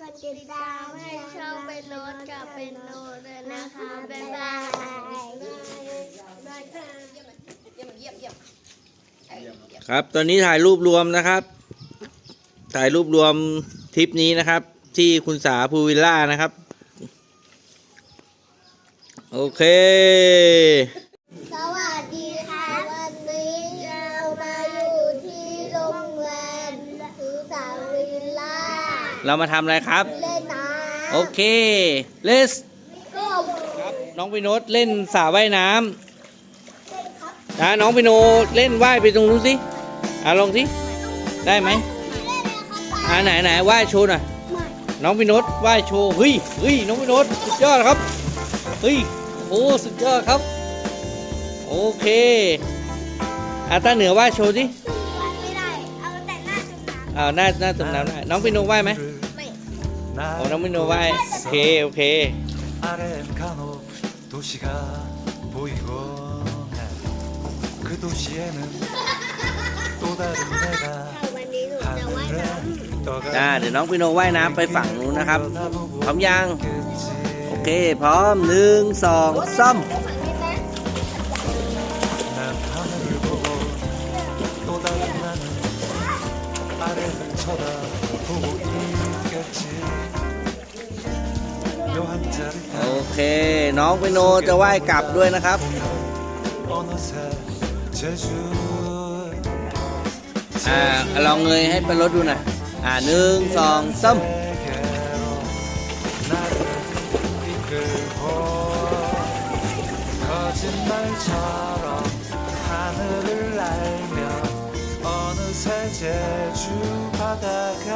กดติดตามให้ช่องเป็นโน้ตกับเป็นโน้ตด้วยนะคะบ๊ายบายบายค่ะครับ ตอนนี้ถ่ายรูปรวมนะครับ ถ่ายรูปรวมทริปนี้นะครับ ที่คุณสาภูวิลล่านะครับ โอเค เรามาทำอะไรครับ เล่นน้ำโอเคเลสก็ครับน้องพิโนตเล่นสระว่ายน้ำนะน้องพิโนเล่นว่ายไปตรงนู้นสิอะลองสิได้ไหมอ่าไหนไหนว่ายโชว์หน่อยน้องพิโนตว่ายโชว์เฮ้ยเฮ้ยน้องพิโนตสุดยอดครับเฮ้ยโอ้สุดยอดครับโอเคอาตาเหนือว่ายโชว์สิไม่ได้เอาแต่หน้าจุดน้ำอ้าวหน้าหน้าตรงน้ำได้น้องพิโนว่ายไหมไม่ โอ้น้องพิโนว่าย โอเค โอเค 아렘카の도시가 보이고 네. 그 도시에는 또 다른 내가 วันนี้หนูจะว่ายน้ 하늘에 떠가 อ่า เดี๋ยวน้องพิโนว่ายน้ำไปฝั่งนู้นนะครับ พร้อมยัง 겠지 โอเค พร้อมหนึ่งสองสาม ำ น้องพิโนจะว่ายกลับด้วยนะครับ 어느새 제주 อ่า ลองเงยให้เป็นรถดูหน่อย อ่าหนึ่งสองสาม 내게로 나를 이끌고 거짓말처럼 하늘을 날며 어느새 제주 바다가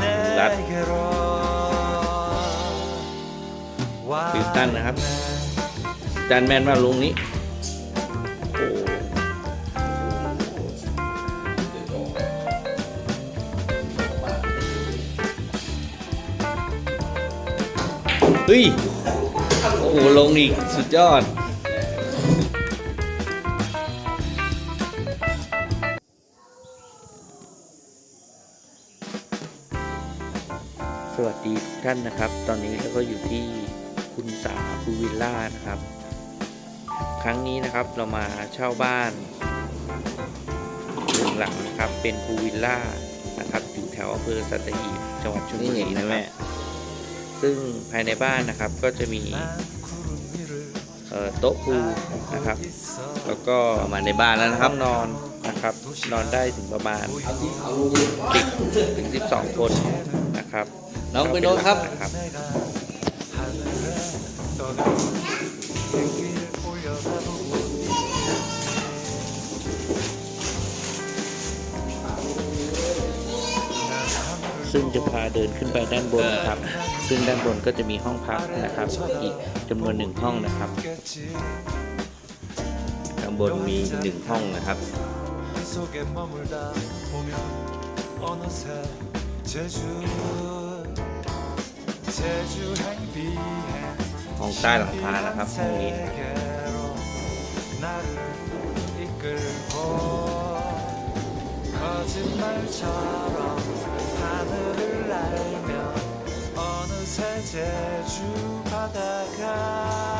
내게 나 로ตื่นนนะครับจานแมนมาลงนี้เฮ้ย โอ้โห ลงอีกสุดยอด สวัสดีทุกท่านนะครับ ตอนนี้เราก็อยู่ที่ คุณสาภูวิลล่านะครับ ครั้งนี้นะครับเรามาเช่าบ้านหนึ่งหลังนะครับเป็นภูวิลล่านะครับอยู่แถวอำเภอสัตหีบจังหวัดชลบุรีนะแม่ซึ่งภายในบ้านนะครับก็จะมีโต๊ะพูนะครับ แล้วก็มาในบ้านแล้วนะครับนอนนะครับ นอนได้ถึงประมาณ10ถึงองคนนะครับ น้องไปโดนครับ ซึ่งจะพาเดินขึ้นไปด้านบนนะครับ ซึ่งด้านบนก็จะมีห้องพักนะครับ อีกจำนวนหนึ่งห้องนะครับ 있겠지 ข้างบนมีหนึ่งห้องนะครับ 이 속에 머물다 보면 어느새 제주 제주 행비행 ห้องใต้หลังคานะครับห้องนี้นะครับ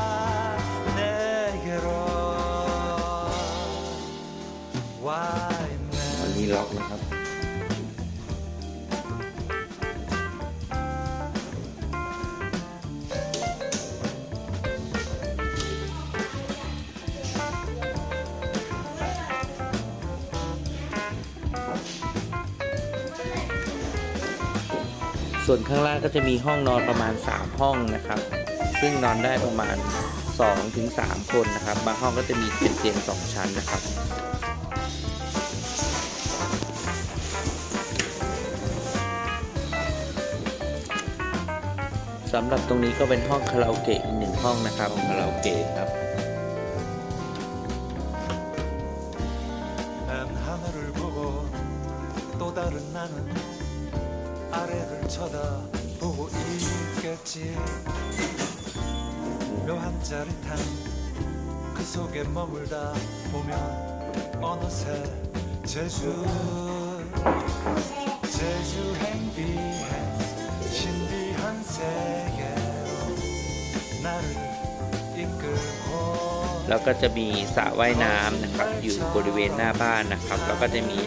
ส่วนข้างล่างก็จะมีห้องนอนประมาณ 3 ห้องนะครับ ซึ่งนอนได้ประมาณ 2-3 คนนะครับบางห้องก็จะมีเป็นเตียง2 ชั้นนะครับสำหรับตรงนี้ก็เป็นห้องคาราโอเกะอีกหนึ่งห้องนะครับคาราโอเกะครับ 아래를 쳐다보고 있겠지. 묘한 짜릿한 그 속에 머물다 보면 어느새 제주 제주 행비행 세계로 나를 이끌고 แล้วก็จะมีสระว่ายน้ำนะครับอยู่บริเวณหน้าบ้านนะครับ แล้วก็จะมี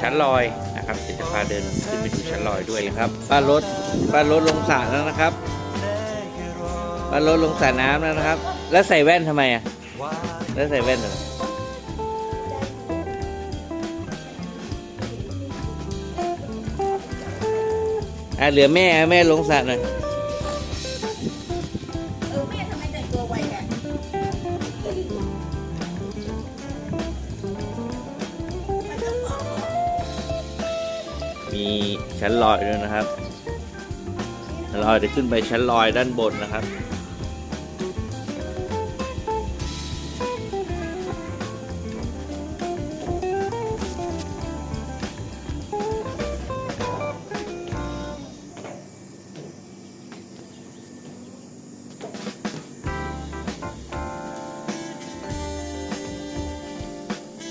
ชั้นลอยนะครับเดี๋ยวจะพาเดินขึ้นไปดูชั้นลอยด้วยนะครับป้ารถป้ารถลงสระแล้วนะครับป้ารถลงสระน้ำแล้วนะครับ แล้วใส่แว่นทำไมอะแล้วใส่แว่นทำไมอะเหลือแม่แม่ลงสระหน่อย มีชั้นลอยด้วยนะครับชั้นลอยจะขึ้นไปชั้นลอยด้านบนนะครับ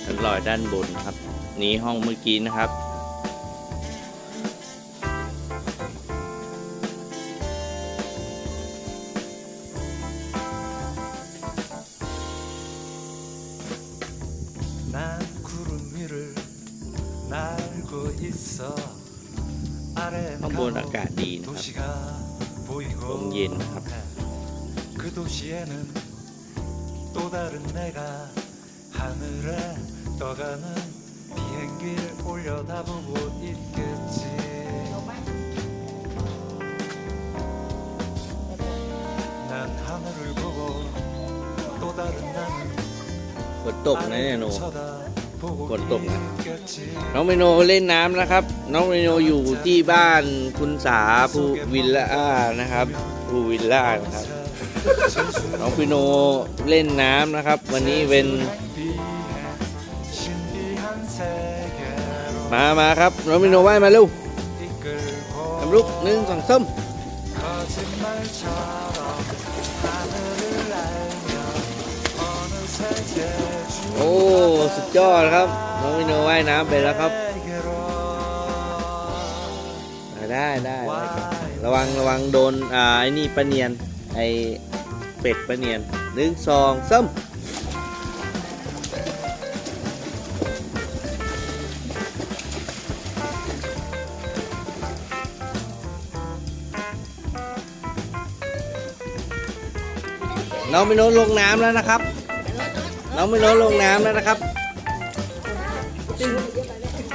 ชั้นลอยด้านบนครับ นี้ห้องเมื่อกี้นะครับ ข้างบนอากาศดีนะครับลมเย็นครับฝนตกนะเนี่ยโน ฝนตกนะ น้องเมโนเล่นน้ำนะครับ น้องเมโนอยู่ที่บ้านคุณสาภูวิลล่านะครับภูวิลล่านะครับ น้องเมโนเล่นน้ำนะครับ วันนี้เป็น มามาครับ น้องเมโนว่ายมาเร็วทำลูกหนึ่งสองสามโอ้ สุดยอดครับ น้องวินโนว่ายน้ำไปแล้วครับได้ได้ระวังระวังโดนอ่าไอ้นี่ปลาเนียนไอ้เป็ดปลาเนียนหนึ่งสองซ้ำน้องไม่โนลงน้ำแล้วนะครับ น้องไม่โนลงน้ำแล้วนะครับ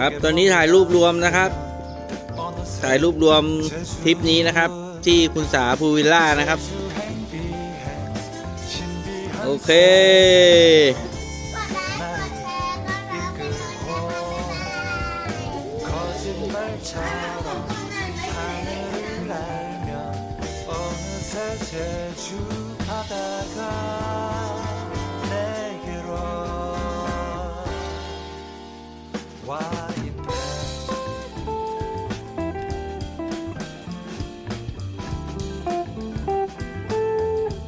ครับ 속에 ตอนนี้ถ่ายรูปรวมนะครับ 어느새 ถ่ายรูปรวมทริปนี้นะครับ ที่คุณสาภูวิลล่านะครับ 주행비행 신비한 โอเค 이끌고 거짓말처럼 하늘을 날며 어느새 제주 바다가